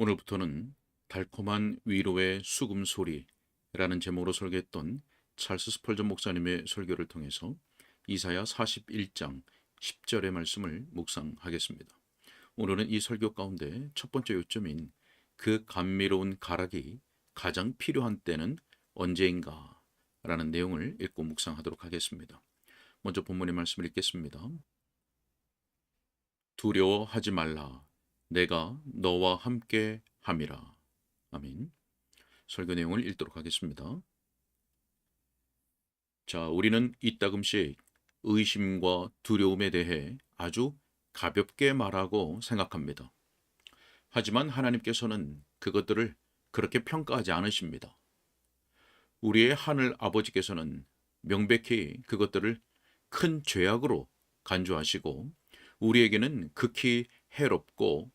오늘부터는 달콤한 위로의 수금 소리라는 제목으로 설계했던 찰스 스펄전 목사님의 설교를 통해서 이사야 41장 10절의 말씀을 묵상하겠습니다. 오늘은 이 설교 가운데 첫 번째 요점인 그 감미로운 가락이 가장 필요한 때는 언제인가 라는 내용을 읽고 묵상하도록 하겠습니다. 먼저 본문의 말씀을 읽겠습니다. 두려워하지 말라. 내가 너와 함께 함이라. 아멘. 설교 내용을 읽도록 하겠습니다. 자, 우리는 이따금씩 의심과 두려움에 대해 아주 가볍게 말하고 생각합니다. 하지만 하나님께서는 그것들을 그렇게 평가하지 않으십니다. 우리의 하늘 아버지께서는 명백히 그것들을 큰 죄악으로 간주하시고 우리에게는 극히 해롭고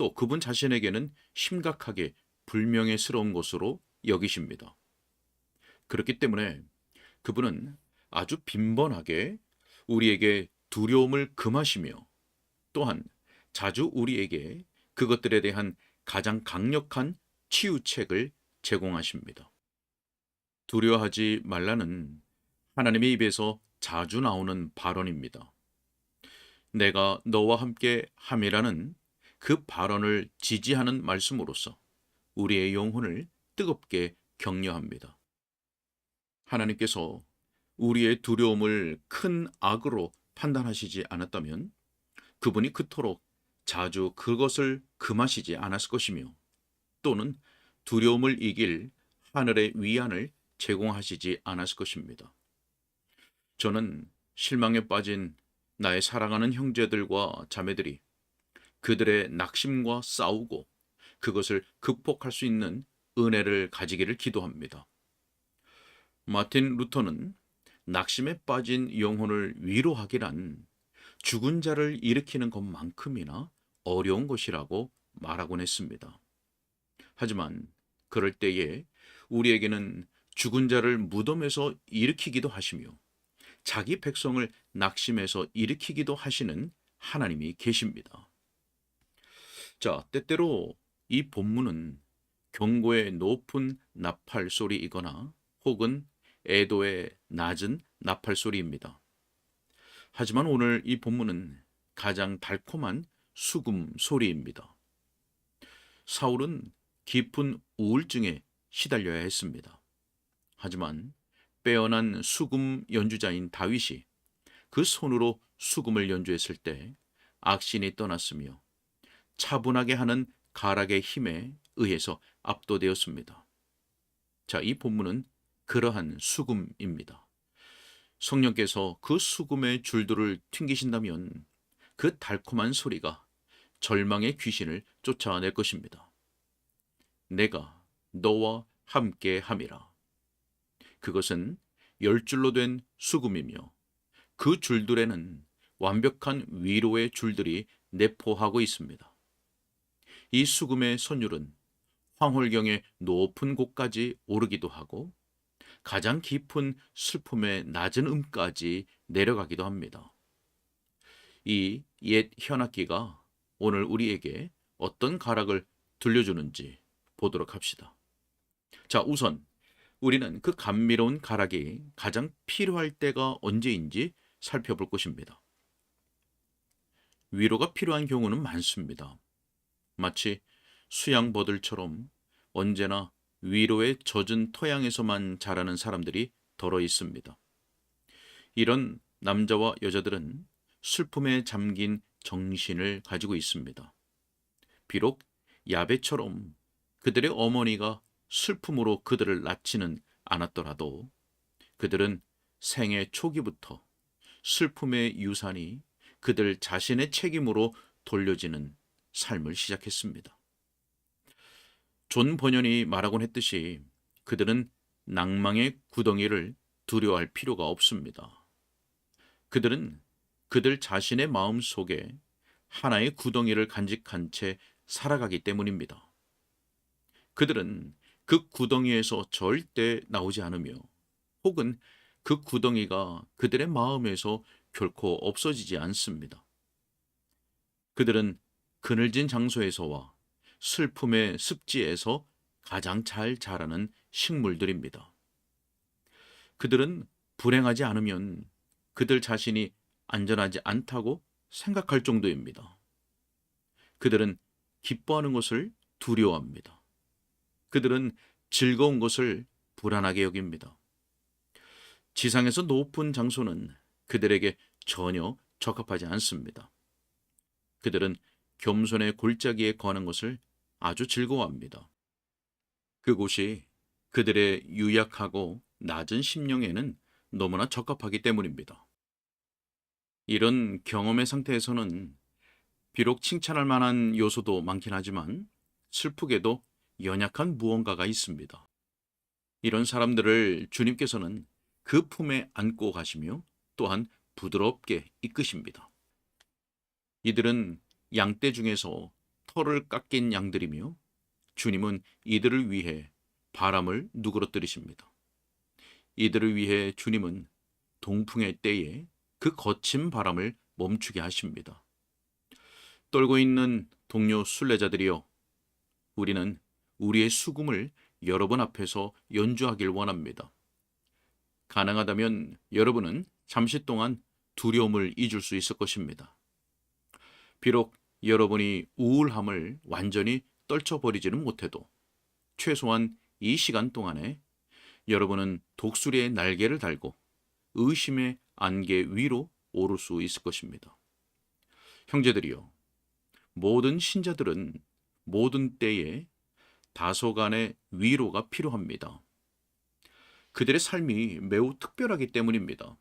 또 그분 자신에게는 심각하게 불명예스러운 것으로 여기십니다. 그렇기 때문에 그분은 아주 빈번하게 우리에게 두려움을 금하시며 또한 자주 우리에게 그것들에 대한 가장 강력한 치유책을 제공하십니다. 두려워하지 말라는 하나님의 입에서 자주 나오는 발언입니다. 내가 너와 함께 함이라는 그 발언을 지지하는 말씀으로서 우리의 영혼을 뜨겁게 격려합니다. 하나님께서 우리의 두려움을 큰 악으로 판단하시지 않았다면 그분이 그토록 자주 그것을 금하시지 않았을 것이며 또는 두려움을 이길 하늘의 위안을 제공하시지 않았을 것입니다. 저는 실망에 빠진 나의 사랑하는 형제들과 자매들이 그들의 낙심과 싸우고 그것을 극복할 수 있는 은혜를 가지기를 기도합니다. 마틴 루터는 낙심에 빠진 영혼을 위로하기란 죽은 자를 일으키는 것만큼이나 어려운 것이라고 말하곤 했습니다. 하지만 그럴 때에 우리에게는 죽은 자를 무덤에서 일으키기도 하시며 자기 백성을 낙심해서 일으키기도 하시는 하나님이 계십니다. 자, 때때로 이 본문은 경고의 높은 나팔 소리이거나 혹은 애도의 낮은 나팔 소리입니다. 하지만 오늘 이 본문은 가장 달콤한 수금 소리입니다. 사울은 깊은 우울증에 시달려야 했습니다. 하지만 빼어난 수금 연주자인 다윗이 그 손으로 수금을 연주했을 때 악신이 떠났으며 차분하게 하는 가락의 힘에 의해서 압도되었습니다. 자, 이 본문은 그러한 수금입니다. 성령께서 그 수금의 줄들을 튕기신다면 그 달콤한 소리가 절망의 귀신을 쫓아낼 것입니다. 내가 너와 함께 함이라. 그것은 열 줄로 된 수금이며 그 줄들에는 완벽한 위로의 줄들이 내포하고 있습니다. 이 수금의 선율은 황홀경의 높은 곳까지 오르기도 하고 가장 깊은 슬픔의 낮은 음까지 내려가기도 합니다. 이 옛 현악기가 오늘 우리에게 어떤 가락을 들려주는지 보도록 합시다. 자, 우선 우리는 그 감미로운 가락이 가장 필요할 때가 언제인지 살펴볼 것입니다. 위로가 필요한 경우는 많습니다. 마치 수양버들처럼 언제나 위로의 젖은 토양에서만 자라는 사람들이 덜어 있습니다. 이런 남자와 여자들은 슬픔에 잠긴 정신을 가지고 있습니다. 비록 야베처럼 그들의 어머니가 슬픔으로 그들을 낳지는 않았더라도 그들은 생애 초기부터 슬픔의 유산이 그들 자신의 책임으로 돌려지는 삶을 시작했습니다. 존 번연이 말하곤 했듯이 그들은 낭망의 구덩이를 두려워할 필요가 없습니다. 그들은 그들 자신의 마음 속에 하나의 구덩이를 간직한 채 살아가기 때문입니다. 그들은 그 구덩이에서 절대 나오지 않으며 혹은 그 구덩이가 그들의 마음에서 결코 없어지지 않습니다. 그들은 그늘진 장소에서와 슬픔의 습지에서 가장 잘 자라는 식물들입니다. 그들은 불행하지 않으면 그들 자신이 안전하지 않다고 생각할 정도입니다. 그들은 기뻐하는 것을 두려워합니다. 그들은 즐거운 것을 불안하게 여깁니다. 지상에서 높은 장소는 그들에게 전혀 적합하지 않습니다. 그들은 겸손의 골짜기에 거는 것을 아주 즐거워합니다. 그곳이 그들의 유약하고 낮은 심령에는 너무나 적합하기 때문입니다. 이런 경험의 상태에서는 비록 칭찬할 만한 요소도 많긴 하지만 슬프게도 연약한 무언가가 있습니다. 이런 사람들을 주님께서는 그 품에 안고 가시며 또한 부드럽게 이끄십니다. 이들은 양떼 중에서 털을 깎인 양들이며 주님은 이들을 위해 바람을 누그러뜨리십니다. 이들을 위해 주님은 동풍의 때에 그 거친 바람을 멈추게 하십니다. 떨고 있는 동료 순례자들이여, 우리는 우리의 수금을 여러분 앞에서 연주하길 원합니다. 가능하다면 여러분은 잠시 동안 두려움을 잊을 수 있을 것입니다. 비록 여러분이 우울함을 완전히 떨쳐버리지는 못해도 최소한 이 시간 동안에 여러분은 독수리의 날개를 달고 의심의 안개 위로 오를 수 있을 것입니다. 형제들이여, 모든 신자들은 모든 때에 다소간의 위로가 필요합니다. 그들의 삶이 매우 특별하기 때문입니다.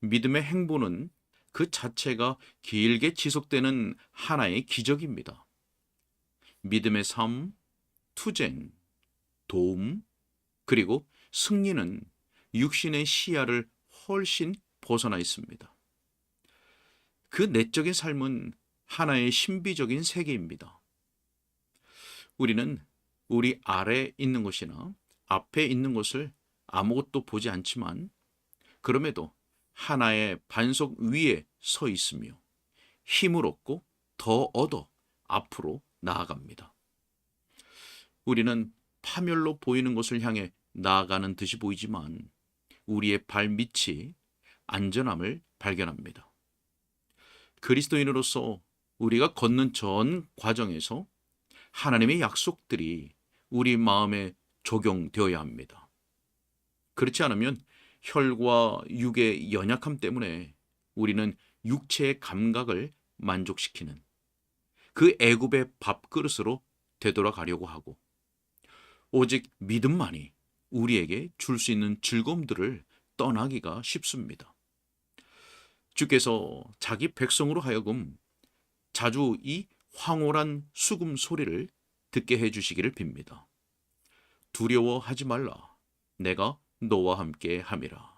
믿음의 행보는 그 자체가 길게 지속되는 하나의 기적입니다. 믿음의 삶, 투쟁, 도움, 그리고 승리는 육신의 시야를 훨씬 벗어나 있습니다. 그 내적인 삶은 하나의 신비적인 세계입니다. 우리는 우리 아래 있는 것이나 앞에 있는 것을 아무것도 보지 않지만 그럼에도 하나의 반석 위에 서 있으며 힘을 얻고 더 얻어 앞으로 나아갑니다. 우리는 파멸로 보이는 것을 향해 나아가는 듯이 보이지만 우리의 발밑이 안전함을 발견합니다. 그리스도인으로서 우리가 걷는 전 과정에서 하나님의 약속들이 우리 마음에 적용되어야 합니다. 그렇지 않으면 혈과 육의 연약함 때문에 우리는 육체의 감각을 만족시키는 그 애굽의 밥그릇으로 되돌아가려고 하고 오직 믿음만이 우리에게 줄 수 있는 즐거움들을 떠나기가 쉽습니다. 주께서 자기 백성으로 하여금 자주 이 황홀한 수금 소리를 듣게 해주시기를 빕니다. 두려워하지 말라. 내가 너와 함께 함이라.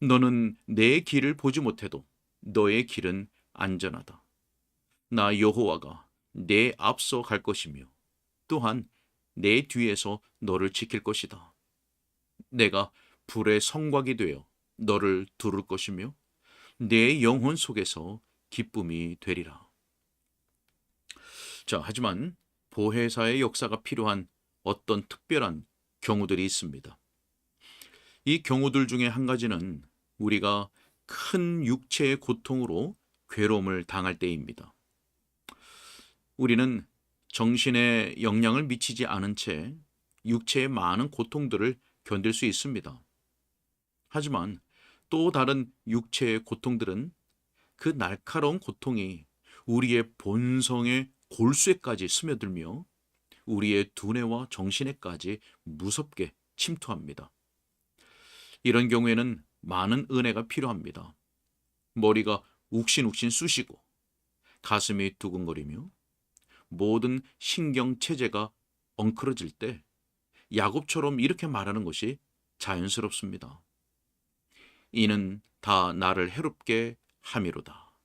너는 내 길을 보지 못해도 너의 길은 안전하다. 나 여호와가 내 앞서 갈 것이며 또한 내 뒤에서 너를 지킬 것이다. 내가 불의 성곽이 되어 너를 두를 것이며 내 영혼 속에서 기쁨이 되리라. 자, 하지만 보혜사의 역사가 필요한 어떤 특별한 경우들이 있습니다. 이 경우들 중에 한 가지는 우리가 큰 육체의 고통으로 괴로움을 당할 때입니다. 우리는 정신에 영향을 미치지 않은 채 육체의 많은 고통들을 견딜 수 있습니다. 하지만 또 다른 육체의 고통들은 그 날카로운 고통이 우리의 본성의 골수에까지 스며들며 우리의 두뇌와 정신에까지 무섭게 침투합니다. 이런 경우에는 많은 은혜가 필요합니다. 머리가 욱신욱신 쑤시고 가슴이 두근거리며 모든 신경 체제가 엉클어질 때 야곱처럼 이렇게 말하는 것이 자연스럽습니다. 이는 다 나를 해롭게 함이로다.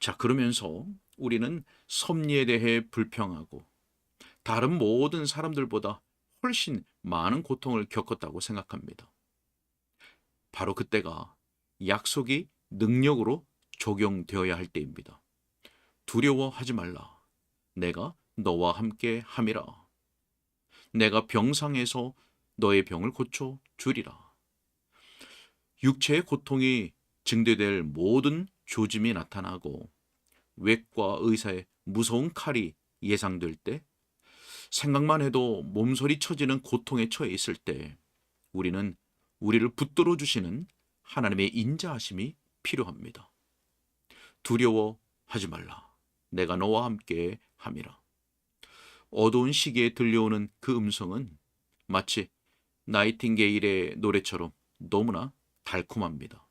자, 그러면서 우리는 섭리에 대해 불평하고 다른 모든 사람들보다 훨씬 많은 고통을 겪었다고 생각합니다. 바로 그때가 약속이 능력으로 적용되어야 할 때입니다. 두려워하지 말라. 내가 너와 함께 함이라. 내가 병상에서 너의 병을 고쳐 주리라. 육체의 고통이 증대될 모든 조짐이 나타나고 외과 의사의 무서운 칼이 예상될 때 생각만 해도 몸소리 쳐지는 고통에 처해 있을 때 우리는 우리를 붙들어 주시는 하나님의 인자하심이 필요합니다. 두려워하지 말라. 내가 너와 함께 함이라. 어두운 시기에 들려오는 그 음성은 마치 나이팅게일의 노래처럼 너무나 달콤합니다.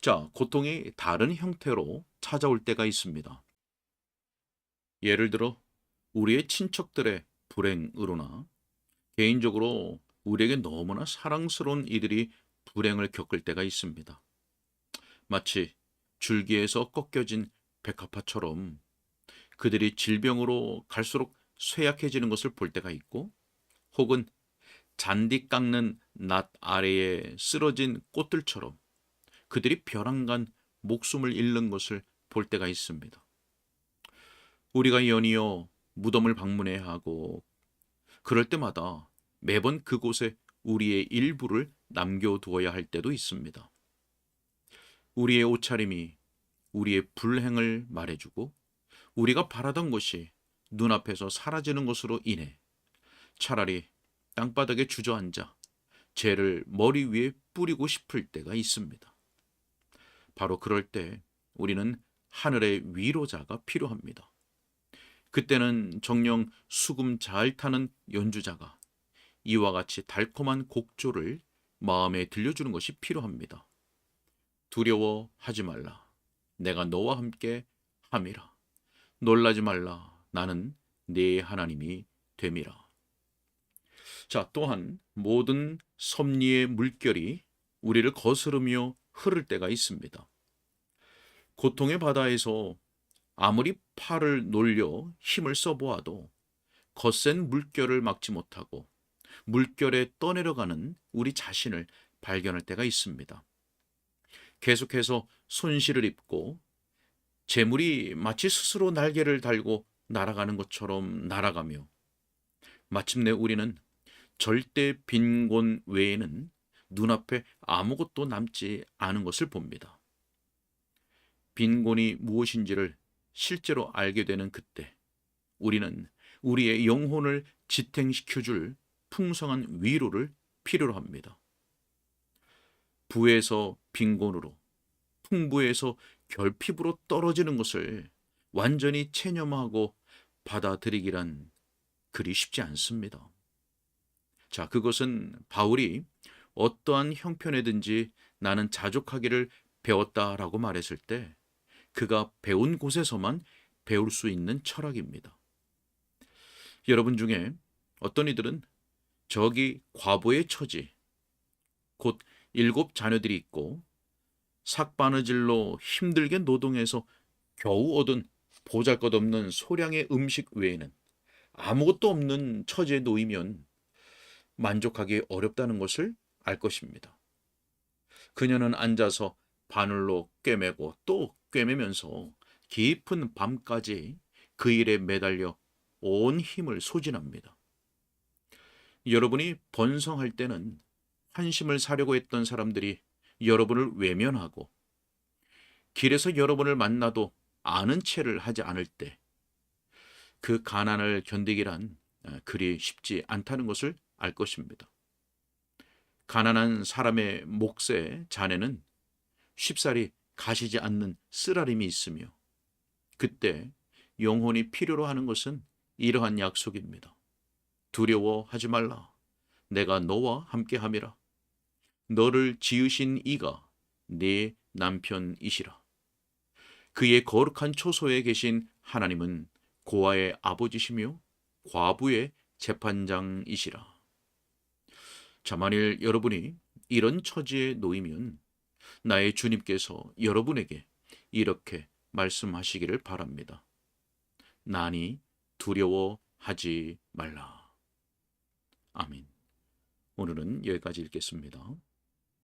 자, 고통이 다른 형태로 찾아올 때가 있습니다. 예를 들어 우리의 친척들의 불행으로나 개인적으로 우리에게 너무나 사랑스러운 이들이 불행을 겪을 때가 있습니다. 마치 줄기에서 꺾여진 백합화처럼 그들이 질병으로 갈수록 쇠약해지는 것을 볼 때가 있고 혹은 잔디 깎는 낫 아래에 쓰러진 꽃들처럼 그들이 벼랑간 목숨을 잃는 것을 볼 때가 있습니다. 우리가 연이어 무덤을 방문해야 하고 그럴 때마다 매번 그곳에 우리의 일부를 남겨두어야 할 때도 있습니다. 우리의 옷차림이 우리의 불행을 말해주고 우리가 바라던 것이 눈앞에서 사라지는 것으로 인해 차라리 땅바닥에 주저앉아 죄를 머리 위에 뿌리고 싶을 때가 있습니다. 바로 그럴 때 우리는 하늘의 위로자가 필요합니다. 그때는 정령 수금 잘 타는 연주자가 이와 같이 달콤한 곡조를 마음에 들려주는 것이 필요합니다. 두려워하지 말라. 내가 너와 함께 함이라. 놀라지 말라. 나는 네 하나님이 됨이라. 자, 또한 모든 섭리의 물결이 우리를 거스르며 흐를 때가 있습니다. 고통의 바다에서 아무리 팔을 놀려 힘을 써보아도 거센 물결을 막지 못하고 물결에 떠내려가는 우리 자신을 발견할 때가 있습니다. 계속해서 손실을 입고 재물이 마치 스스로 날개를 달고 날아가는 것처럼 날아가며 마침내 우리는 절대 빈곤 외에는 눈앞에 아무것도 남지 않은 것을 봅니다. 빈곤이 무엇인지를 실제로 알게 되는 그때 우리는 우리의 영혼을 지탱시켜 줄 풍성한 위로를 필요로 합니다. 부에서 빈곤으로, 풍부에서 결핍으로 떨어지는 것을 완전히 체념하고 받아들이기란 그리 쉽지 않습니다. 자, 그것은 바울이 어떠한 형편에든지 나는 자족하기를 배웠다라고 말했을 때 그가 배운 곳에서만 배울 수 있는 철학입니다. 여러분 중에 어떤 이들은 저기 과부의 처지, 곧 일곱 자녀들이 있고 삭바느질로 힘들게 노동해서 겨우 얻은 보잘것없는 소량의 음식 외에는 아무것도 없는 처지에 놓이면 만족하기 어렵다는 것을 알 것입니다. 그녀는 앉아서 바늘로 꿰매고 또 꿰매면서 깊은 밤까지 그 일에 매달려 온 힘을 소진합니다. 여러분이 번성할 때는 환심을 사려고 했던 사람들이 여러분을 외면하고 길에서 여러분을 만나도 아는 체를 하지 않을 때 그 가난을 견디기란 아, 그리 쉽지 않다는 것을 알 것입니다. 가난한 사람의 몫에 자네는 쉽사리 가시지 않는 쓰라림이 있으며 그때 영혼이 필요로 하는 것은 이러한 약속입니다. 두려워하지 말라. 내가 너와 함께 함이라. 너를 지으신 이가 네 남편이시라. 그의 거룩한 초소에 계신 하나님은 고아의 아버지시며 과부의 재판장이시라. 자, 만일 여러분이 이런 처지에 놓이면 나의 주님께서 여러분에게 이렇게 말씀하시기를 바랍니다. 나니 두려워하지 말라. 아멘. 오늘은 여기까지 읽겠습니다.